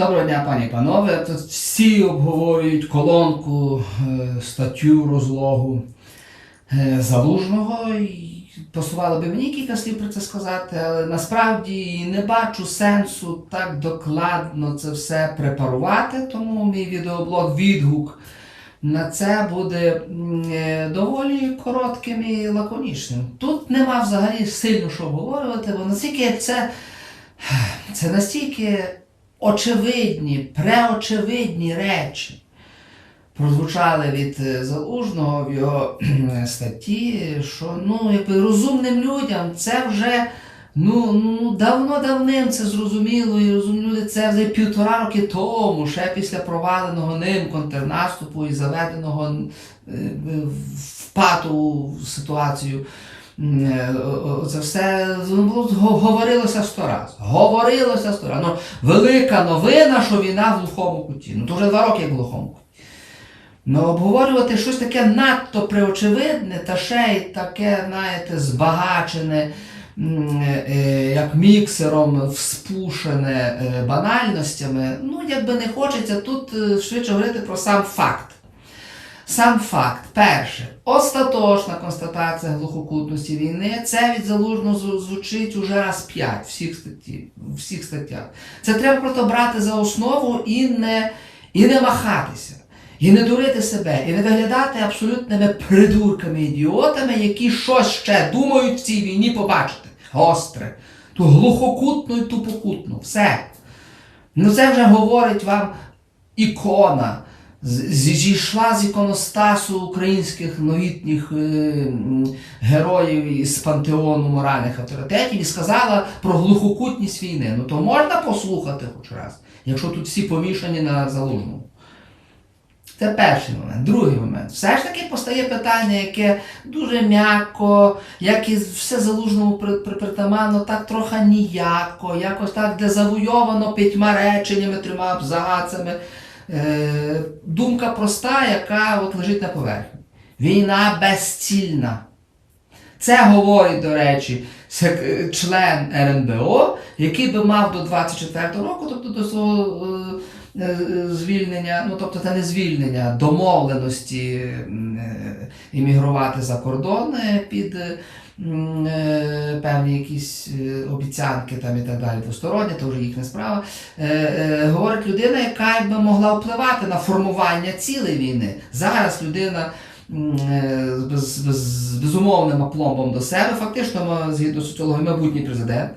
Доброго дня, пані і панове. Тут всі обговорюють колонку, е, статтю розлогу е, залужного. І Посувало би мені кілька слів про це сказати, але насправді не бачу сенсу так докладно це все препарувати, тому мій відеоблог відгук на це буде е, доволі коротким і лаконічним. Тут нема взагалі сильно що обговорювати, бо настільки це, це настільки очевидні, преочевидні речі прозвучали від е, Залужного в його статті, що ну, якби розумним людям це вже ну, ну, давно-давним це зрозуміло, і розумні люди це вже півтора роки тому, ще після проваленого ним контрнаступу і заведеного е, в пату ситуацію. Е, Це все ну, було говорилося сто раз. Говорилося сто раз. Ну, велика новина, що війна в глухому куті. Ну то вже два роки в глухому куті. Ну, обговорювати щось таке надто преочевидне, та ще й таке, знаєте, збагачене, е, як міксером вспушене е, банальностями. Ну, якби не хочеться тут е, швидше говорити про сам факт. Сам факт, перше, остаточна констатація глухокутності війни, це від залужного зв- звучить уже раз п'ять всіх статті, всіх статтях. Це треба просто брати за основу і не, і не махатися, і не дурити себе, і не виглядати абсолютними придурками, ідіотами, які щось ще думають в цій війні побачити. Гостре, ту глухокутну і тупокутну. Все. Ну це вже говорить вам ікона. Зійшла з іконостасу українських новітніх е, героїв із пантеону моральних авторитетів і сказала про глухокутність війни. Ну то можна послухати хоч раз, якщо тут всі помішані на залужному. Це перший момент. Другий момент. Все ж таки постає питання, яке дуже м'яко, як і все залужному при- при- притаманно, так трохи ніяко, якось так дезавуйовано п'ятьма реченнями, трьома абзацами. Е, думка проста, яка от лежить на поверхні. Війна безцільна. Це говорить, до речі, е, член РНБО, який би мав до 24 року, тобто до свого е, е, звільнення, ну тобто це не звільнення, домовленості е, іммігрувати за кордон е, під е, е, певні якісь е, обіцянки там і так далі двосторонні, то вже їхня справа. Е, е, говорить людина, яка якби могла впливати на формування цілої війни. Зараз людина е, з, з безумовним апломбом до себе, фактично, згідно соціології, майбутній президент.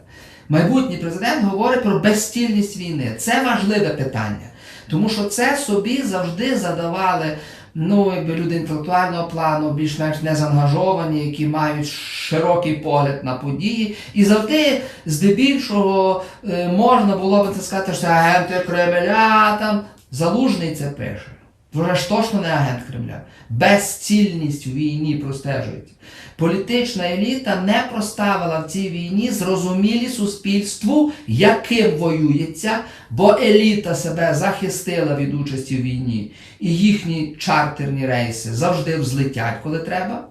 Майбутній президент говорить про безстільність війни. Це важливе питання, тому що це собі завжди задавали ну, якби люди інтелектуального плану, більш-менш незаангажовані, які мають широкий погляд на події. І завжди, здебільшого, е, можна було би це сказати, що агенти Кремля там. Залужний це пише. Ж точно не агент Кремля. Безцільність у війні простежується. Політична еліта не проставила в цій війні зрозумілі суспільству, яким воюється, бо еліта себе захистила від участі в війні, і їхні чартерні рейси завжди взлетять, коли треба.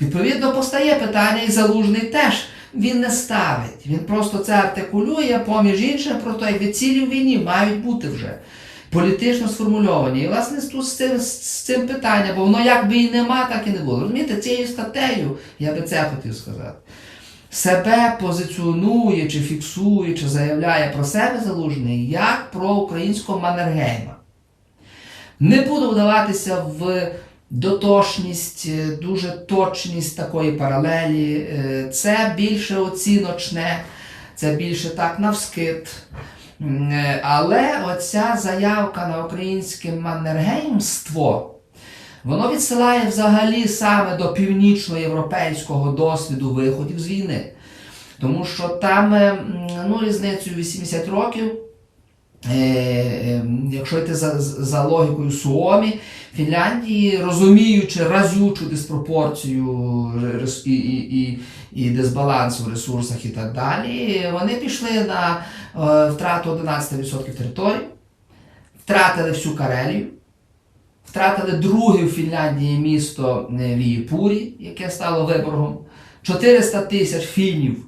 Відповідно, постає питання, і залужний теж він не ставить. Він просто це артикулює, поміж іншим, про те, як цілі в війні мають бути вже політично сформульовані. І власне з цим, з цим питанням, бо воно як би і нема, так і не було. Розумієте, цією статтею, я би це хотів сказати. Себе позиціонує, чи фіксує, чи заявляє про себе залужний як про українського Маннергейма. Не буду вдаватися в дотошність, е, дуже точність такої паралелі. Е, Це більше оціночне, це більше так навскид. Е, Але оця заявка на українське маннергеймство, воно відсилає взагалі саме до північноєвропейського досвіду виходів з війни. Тому що там е, ну, різницею 80 років. Е, е, якщо йти за, за логікою Суомі, Фінляндії, розуміючи разючу диспропорцію і, і, і, дисбаланс в ресурсах і так далі, вони пішли на е, втрату 11% території, втратили всю Карелію, втратили друге в Фінляндії місто Вієпурі, яке стало виборгом, 400 тисяч фінів,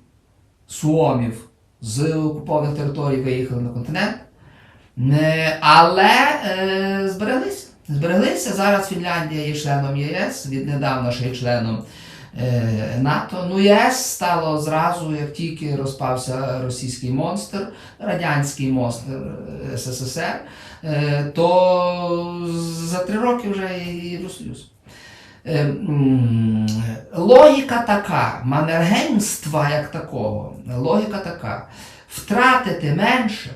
суомів з окупованих територій виїхали на континент. Е, Але е, збереглися. Збереглися. Зараз Фінляндія є членом ЄС, віднедавна ще є членом е, НАТО. Ну, ЄС стало зразу, як тільки розпався російський монстр, радянський монстр е, СССР, е, то за три роки вже і Євросоюз. Е, Логіка така, маннергеймства як такого, логіка така, втратити менше,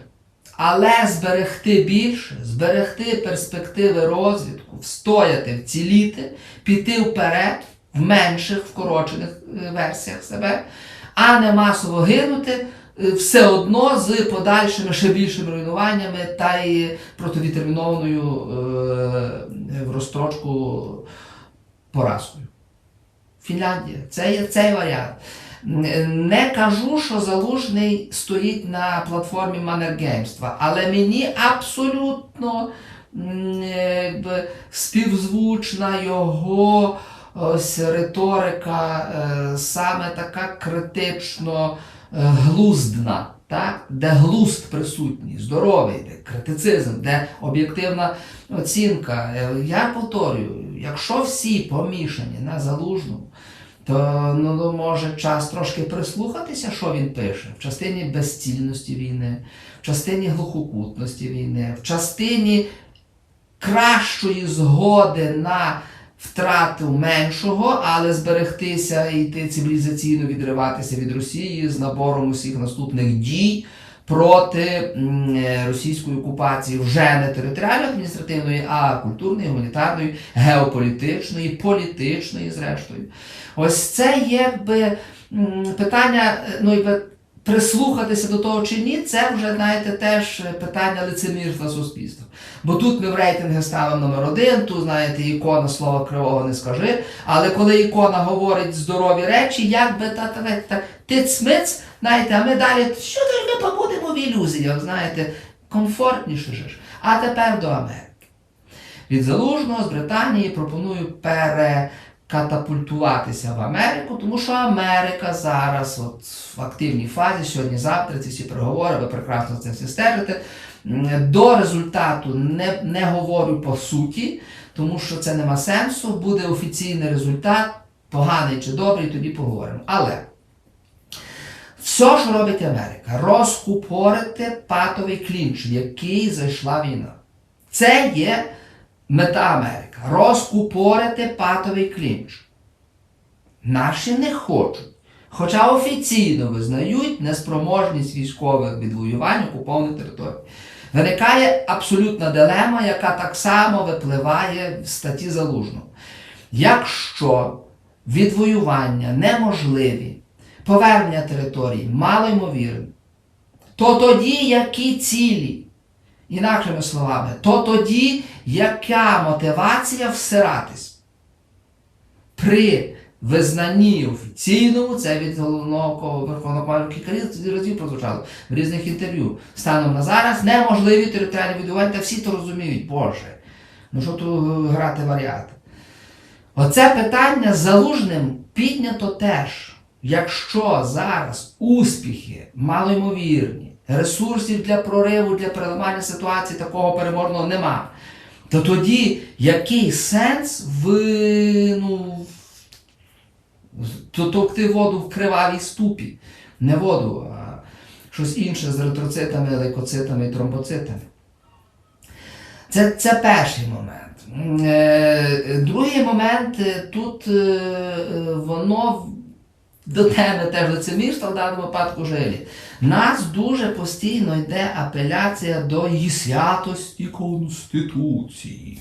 але зберегти більше, зберегти перспективи розвитку, встояти, вціліти, піти вперед в менших, вкорочених е, версіях себе, а не масово гинути е, все одно з подальшими ще більшими руйнуваннями та й протовітермінованою е, в розстрочку поразкою. Фінляндія. Це є цей варіант. Не кажу, що залужний стоїть на платформі манергеймства, але мені абсолютно співзвучна його ось риторика, е, саме така критично е, глуздна, так? де глузд присутній, здоровий, де критицизм, де об'єктивна оцінка. Е, Я повторюю, якщо всі помішані на залужному, то ну, ну, може час трошки прислухатися, що він пише? В частині безцільності війни, в частині глухокутності війни, в частині кращої згоди на втрату меншого, але зберегтися і йти цивілізаційно відриватися від Росії з набором усіх наступних дій проти е, російської окупації вже не територіально-адміністративної, а культурної, гуманітарної, геополітичної, політичної, зрештою. Ось це є якби питання, е, ну якби прислухатися до того чи ні, це вже, знаєте, теж питання лицемірства суспільства. Бо тут ми в рейтинги ставимо номер один, тут, знаєте, ікона слова кривого не скажи. Але коли ікона говорить здорові речі, як би та, та, та, та тиць-миць, знаєте, а ми далі, що побудемо в ілюзіях, знаєте, комфортніше ж. А тепер до Америки. Від залужного з Британії пропоную перекатапультуватися в Америку, тому що Америка зараз от, в активній фазі, сьогодні-завтра ці всі переговори, ви прекрасно цим всі стежите. До результату не, не говорю по суті, тому що це нема сенсу. Буде офіційний результат, поганий чи добрий, тоді поговоримо. Але що робить Америка, розкупорити патовий клінч, в який зайшла війна. Це є мета Америки. Розкупорити патовий клінч. Наші не хочуть. Хоча офіційно визнають неспроможність військових відвоювань окупованих територій. Виникає абсолютна дилема, яка так само випливає в статті Залужного. Якщо відвоювання неможливі, повернення території малоймовірне, то тоді які цілі? Інакшими словами, то тоді яка мотивація всиратись? При визнанні офіційному, це від головного верховного кілька разів- прозвучало в різних інтерв'ю. Станом на зараз неможливі територіальні відбування, та всі то розуміють, Боже. Ну що тут е, грати варіанти? Оце питання залужним піднято теж. Якщо зараз успіхи малоймовірні, ресурсів для прориву, для переламання ситуації такого переможного нема, то тоді який сенс в, ну, в- воду в кривавій ступі? Не воду, а щось інше з еритроцитами, лейкоцитами і тромбоцитами. Це, це перший момент. Е, Другий момент е, тут е, воно до теми теж лицемірства в даному випадку жилі. Нас дуже постійно йде апеляція до її святості Конституції.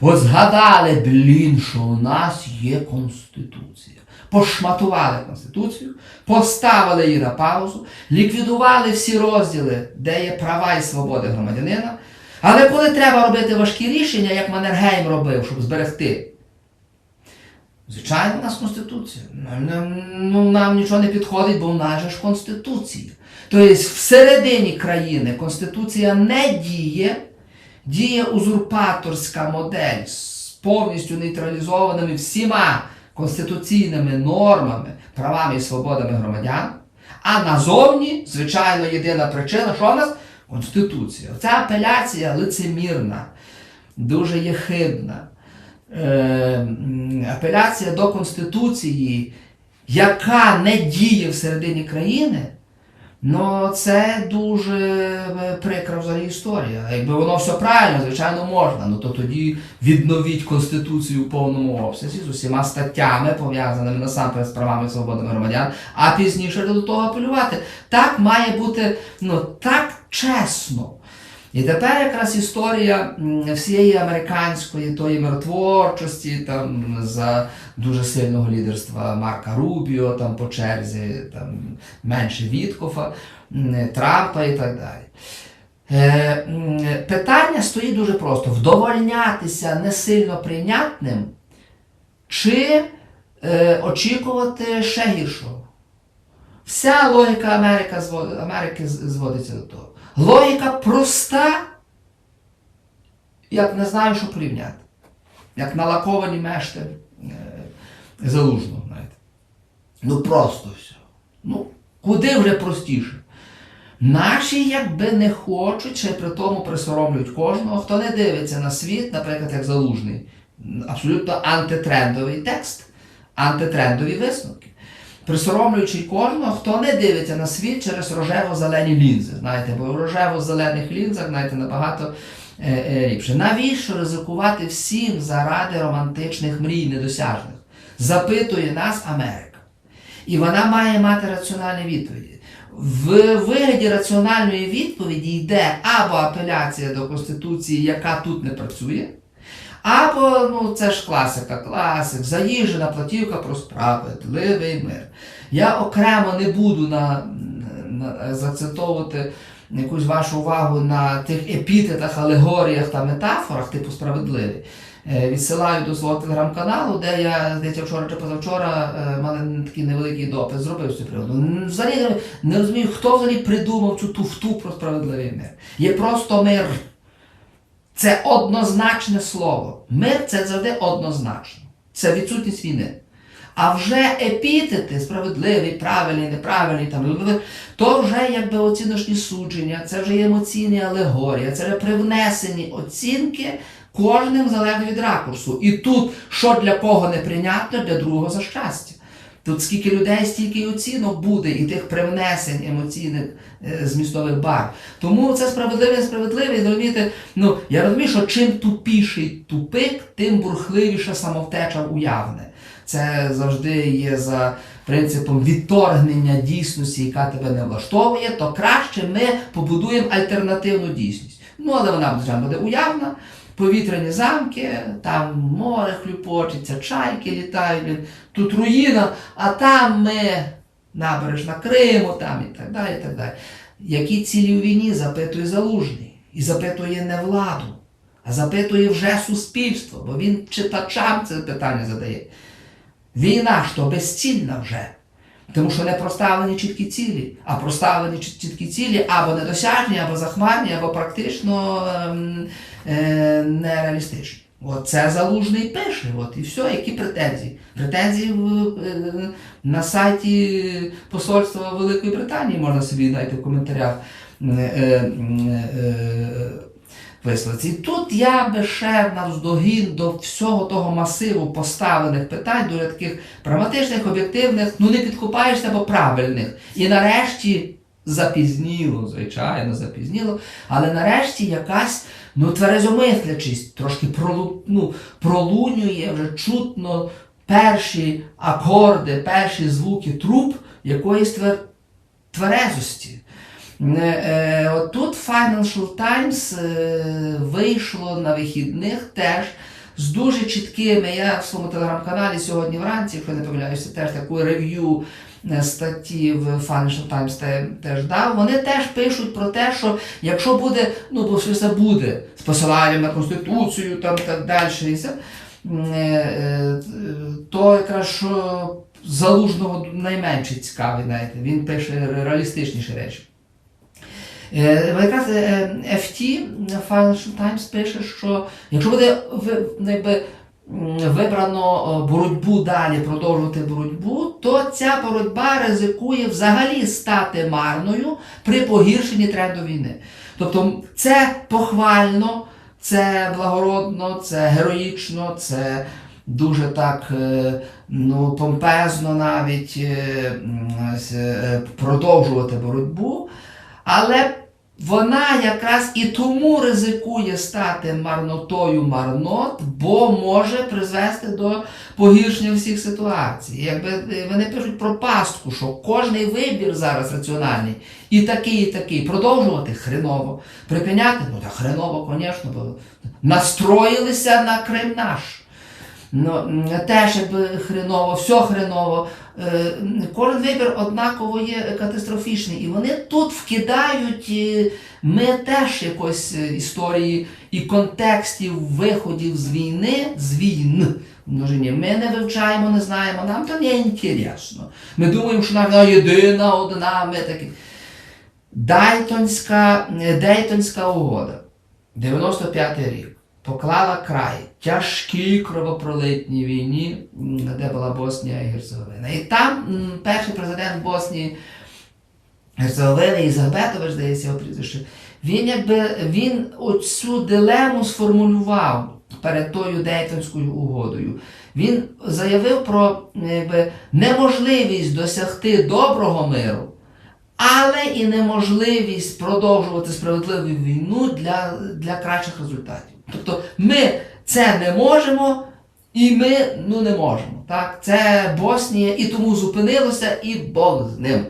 От згадали, блін, що у нас є Конституція. Пошматували Конституцію, поставили її на паузу, ліквідували всі розділи, де є права і свободи громадянина. Але коли треба робити важкі рішення, як Маннергейм робив, щоб зберегти Звичайно, у нас Конституція. Нам, ну, нам нічого не підходить, бо в нас же ж Конституція. Тобто всередині країни Конституція не діє, діє узурпаторська модель з повністю нейтралізованими всіма конституційними нормами, правами і свободами громадян. А назовні, звичайно, єдина причина, що в нас Конституція. Ця апеляція лицемірна, дуже єхидна. Е, м, апеляція до Конституції, яка не діє всередині країни, ну це дуже е, прикра взагалі історія. Якби воно все правильно, звичайно, можна. Ну то тоді відновіть Конституцію в повному обсязі з усіма статтями, пов'язаними насамперед з правами і свободами громадян, а пізніше до того апелювати. Так має бути ну, так чесно. І тепер якраз історія всієї американської тої миротворчості, там за дуже сильного лідерства Марка Рубіо, там по черзі, там менше Віткофа, Трампа і так далі. Е, питання стоїть дуже просто: вдовольнятися не сильно прийнятним чи е, очікувати ще гіршого. Вся логіка Америки зводиться до того. Логіка проста, як не знаю, що порівняти. Як налаковані мешти е, залужного, знаєте. Ну просто все. Ну, куди вже простіше. Наші якби не хочуть, ще при тому присоромлюють кожного, хто не дивиться на світ, наприклад, як залужний. Абсолютно антитрендовий текст, антитрендові висновки. Присоромлюючи кожного, хто не дивиться на світ через рожево-зелені лінзи. Знаєте, бо в рожево-зелених лінзах, знаєте, набагато е, е, ліпше. Навіщо ризикувати всім заради романтичних мрій недосяжних? Запитує нас Америка. І вона має мати раціональні відповіді. В вигляді раціональної відповіді йде або апеляція до Конституції, яка тут не працює, або, ну це ж класика, класик, заїжджена платівка про справедливий мир. Я окремо не буду на, на, зацитовувати якусь вашу увагу на тих епітетах, алегоріях та метафорах, типу справедливий. Е, Відсилаю до свого телеграм-каналу, де я здається, вчора чи позавчора е, в мене такий невеликий допис зробив з цього приводу. Взагалі не розумію, хто взагалі придумав цю туфту про справедливий мир. Є просто мир. Це однозначне слово. Мир це завжди однозначно. Це відсутність війни. А вже епітети, справедливий, правильний, неправильний, там, то вже якби оціночні судження, це вже емоційні алегорія, це вже привнесені оцінки кожним залежно від ракурсу. І тут, що для кого неприйнятно, для другого за щастя. Тут скільки людей, стільки й оцінок буде, і тих привнесень емоційних е, змістових бар. Тому це справедливий, справедливий, розумієте, ну я розумію, що чим тупіший тупик, тим бурхливіша самовтеча уявне. Це завжди є за принципом відторгнення дійсності, яка тебе не влаштовує, то краще ми побудуємо альтернативну дійсність. Ну, але вона звичайно, буде уявна, повітряні замки, там море хлюпочеться, чайки літають, тут руїна, а там ми набережна Криму, там і так далі. і так далі. Які цілі у війні запитує залужний. І запитує не владу, а запитує вже суспільство, бо він читачам це питання задає. Війна ж то безцільна вже. Тому що не проставлені чіткі цілі, а проставлені чіткі цілі або недосяжні, або захмарні, або практично ем, е, нереалістичні. От це залужний пише, от і все, які претензії. Претензії в, е, на сайті Посольства Великої Британії можна собі знайти в коментарях. е, е, е, висловитися. І тут я би ще навздогін до всього того масиву поставлених питань, дуже таких прагматичних, об'єктивних, ну не підкупаєшся, бо правильних. І нарешті запізніло, звичайно, запізніло, але нарешті якась ну, тверезомислячість трошки пролу, ну, пролунює вже чутно перші акорди, перші звуки труб якоїсь твер, тверезості. Е, е, от Тут Financial Times е, вийшло на вихідних теж з дуже чіткими. Я в своєму телеграм-каналі сьогодні вранці, якщо не помиляюся, теж таку рев'ю е, статті в Financial Times теж дав. Вони теж пишуть про те, що якщо буде, ну бо що це буде з посиланням на Конституцію, там так далі, все, то якраз що залужного найменше цікавий, знаєте, він пише реалістичніші речі. Е, Якраз е, FT Financial Times пише, що якщо буде ну, якби, вибрано е, боротьбу далі, продовжувати боротьбу, то ця боротьба ризикує взагалі стати марною при погіршенні тренду війни. Тобто це похвально, це благородно, це героїчно, це дуже так е, ну, помпезно навіть е, е, продовжувати боротьбу. Але вона якраз і тому ризикує стати марнотою марнот, бо може призвести до погіршення всіх ситуацій. Якби е, вони пишуть про пастку, що кожний вибір зараз раціональний, і такий, і такий, продовжувати хреново, припиняти, ну так хреново, звісно, бо настроїлися на Крим наш. Ну, теж якби хреново, все хреново. Е, Кожен вибір однаково є катастрофічний. І вони тут вкидають е, ми теж якось е, історії і контекстів виходів з війни, з війн. в множині. Ми не вивчаємо, не знаємо, нам то не інтересно. Ми думаємо, що вона єдина, одна, ми такі. Дайтонська, Дейтонська угода, 95-й рік, поклала край тяжкій кровопролитній війні, де була Боснія і Герцеговина. І там перший президент Боснії Герцеговини, Ізагбетович, здається, його прізвище, він якби він оцю дилему сформулював перед тою Дейтонською угодою. Він заявив про якби, неможливість досягти доброго миру, але і неможливість продовжувати справедливу війну для, для кращих результатів. Тобто ми це не можемо, і ми ну, не можемо. Так? Це Боснія, і тому зупинилося, і Бог з ним.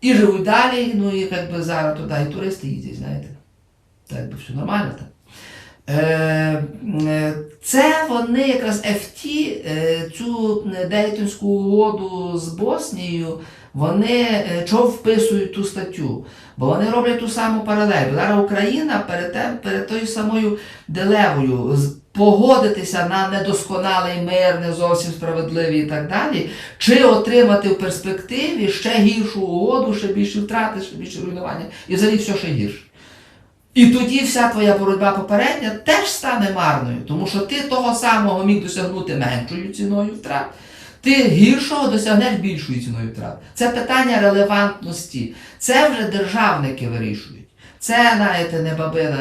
І живуть далі, ну і якби зараз туди і туристи їздять, знаєте. Так якби все нормально так. Е, е, Це вони якраз FT, е, цю Дейтонську угоду з Боснією, вони е, чого вписують ту статтю? Бо вони роблять ту саму паралель. Зараз Україна перед, тем- перед тою самою дилемою з- погодитися на недосконалий мир, не зовсім справедливий і так далі, чи отримати в перспективі ще гіршу угоду, ще більше втрати, ще більше руйнування, і взагалі все ще гірше. І тоді вся твоя боротьба попередня теж стане марною, тому що ти того самого міг досягнути меншою ціною втрат, ти гіршого досягнеш більшою ціною втрат. Це питання релевантності. Це вже державники вирішують. Це, знаєте, не баби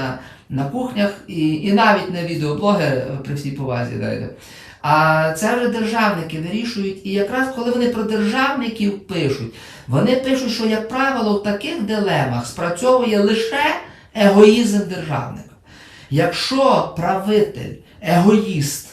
на, кухнях і, і навіть не відеоблогер е, при всій повазі. Знаєте. А це вже державники вирішують. І якраз коли вони про державників пишуть, вони пишуть, що, як правило, в таких дилемах спрацьовує лише егоїзм державника. Якщо правитель, егоїст,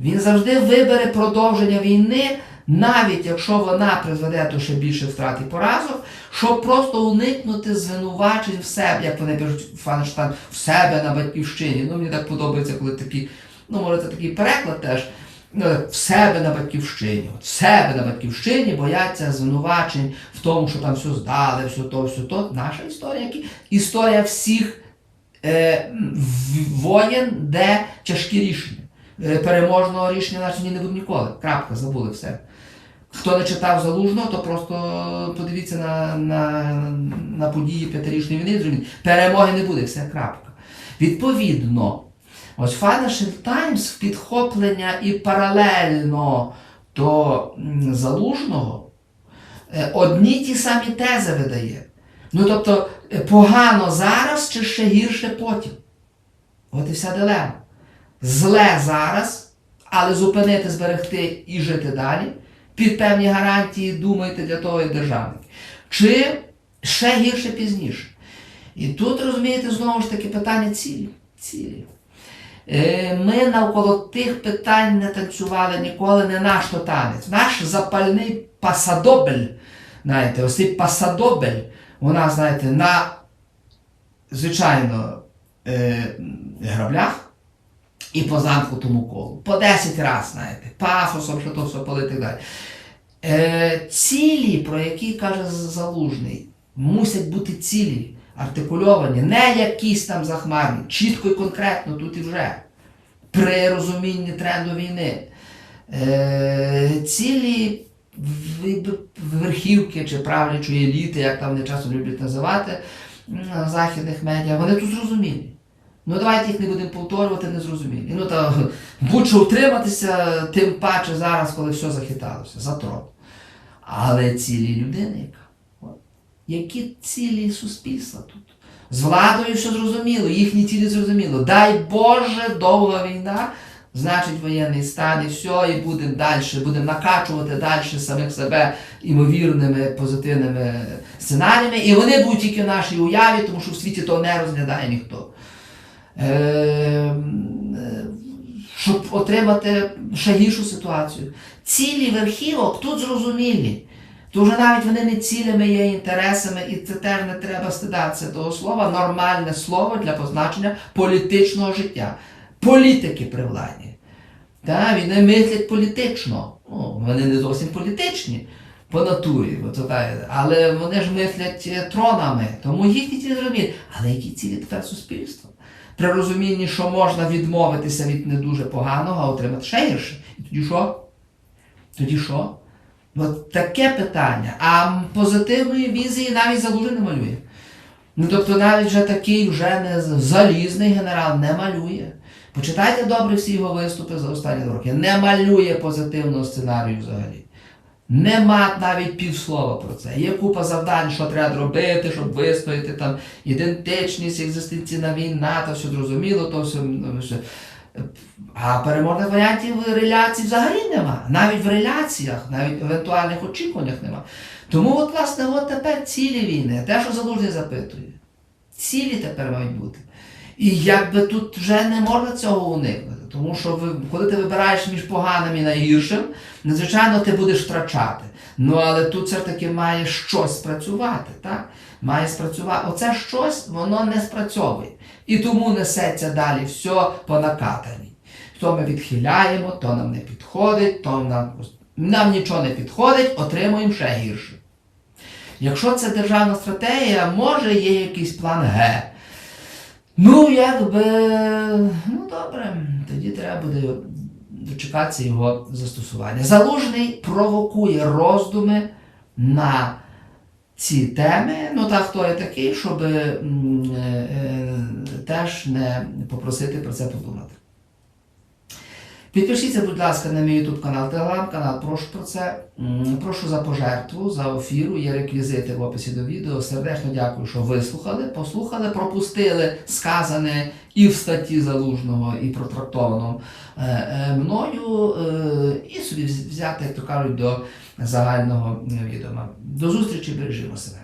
він завжди вибере продовження війни, навіть якщо вона призведе до ще більше втрат і поразок, щоб просто уникнути звинувачень в себе, як вони пишуть Фанштайн, в себе на батьківщині. Ну, мені так подобається, коли такі, ну, може, це такий переклад теж. Ну, в себе на батьківщині. В себе на батьківщині бояться звинувачень в тому, що там все здали, все то, все то. Наша історія, історія всіх е, воєн, де тяжкі рішення. Е, переможного рішення наші не буде ніколи. Крапка, забули все. Хто не читав залужного, то просто подивіться на, на, на події п'ятирічної війни. зрозумієте. Перемоги не буде, все крапка. Відповідно, ось Financial Times в підхоплення і паралельно до залужного е, одні ті самі тези видає. Ну тобто е, погано зараз чи ще гірше потім. От і вся дилема. Зле зараз, але зупинити, зберегти і жити далі. Під певні гарантії думайте для того і державники. Чи ще гірше пізніше. І тут, розумієте, знову ж таки питання цілі. цілі. Е, Ми навколо тих питань не танцювали ніколи, не наш то танець. Наш запальний пасадобель, знаєте, ось цей пасадобель, нас, знаєте, на, звичайно, е, граблях і по замкнутому колу. По 10 разів, знаєте, пафосом, що то все палити і далі. Е, цілі, про які каже Залужний, мусять бути цілі, артикульовані, не якісь там захмарні, чітко і конкретно тут і вже, при розумінні тренду війни. Е, цілі верхівки чи правлячої еліти, як там вони часто люблять називати м, західних медіа, вони тут зрозумілі. Ну давайте їх не будемо повторювати, не зрозумілі. Ну та будь-що утриматися, тим паче зараз, коли все захиталося, затрот. Але цілі людини, яка? Які цілі суспільства тут? З владою все зрозуміло, їхні цілі зрозуміло. Дай Боже, довга війна, значить воєнний стан і все, і будемо далі, будемо накачувати далі самих себе імовірними позитивними сценаріями. І вони будуть тільки в нашій уяві, тому що в світі того не розглядає ніхто. Е, е, щоб отримати ще гіршу ситуацію. Цілі верхівок тут зрозумілі. То вже навіть вони не цілями є інтересами, і це теж не треба стидатися того слова, нормальне слово для позначення політичного життя. Політики при владі. Та, вони мислять політично. Ну, вони не зовсім політичні по натурі, але вони ж мислять е, тронами, тому їхні цілі зрозумілі. Але які цілі тепер суспільства? При розумінні, що можна відмовитися від не дуже поганого, а отримати ще гірше. І тоді що? Тоді що? От таке питання. А позитивної візії навіть залужи не малює. Ну, тобто навіть вже такий вже не залізний генерал не малює. Почитайте добре всі його виступи за останні роки. Не малює позитивного сценарію взагалі. Нема навіть півслова про це. Є купа завдань, що треба робити, щоб вистояти, там ідентичність, екзистенційна війна, то все зрозуміло, то все. ну. А переможних варіантів реляцій взагалі нема. Навіть в реляціях, навіть в евентуальних очікуваннях нема. Тому, от, власне, от тепер цілі війни, те, що залужний запитує. Цілі тепер мають бути. І якби тут вже не можна цього уникнути. Тому що ви, коли ти вибираєш між поганим і найгіршим, надзвичайно ти будеш втрачати. Ну але тут все ж таки має щось спрацювати, так? Має спрацювати. Оце щось, воно не спрацьовує. І тому несеться далі все по накатаній. То ми відхиляємо, то нам не підходить, то нам, нам нічого не підходить, отримуємо ще гірше. Якщо це державна стратегія, може є якийсь план Г. Ну, якби, ну добре, тоді треба буде дочекатися його застосування. Залужний провокує роздуми на ці теми. Ну та хто я такий, щоб е, е, теж не попросити про це подумати. Підпишіться, будь ласка, на мій YouTube канал, Telegram канал, прошу про це. Прошу за пожертву, за ефіру, є реквізити в описі до відео. Сердечно дякую, що вислухали, послухали, пропустили сказане і в статті залужного, і протрактовано е, е, мною, е, і собі взяти, як то кажуть, до загального відома. До зустрічі, бережімо себе.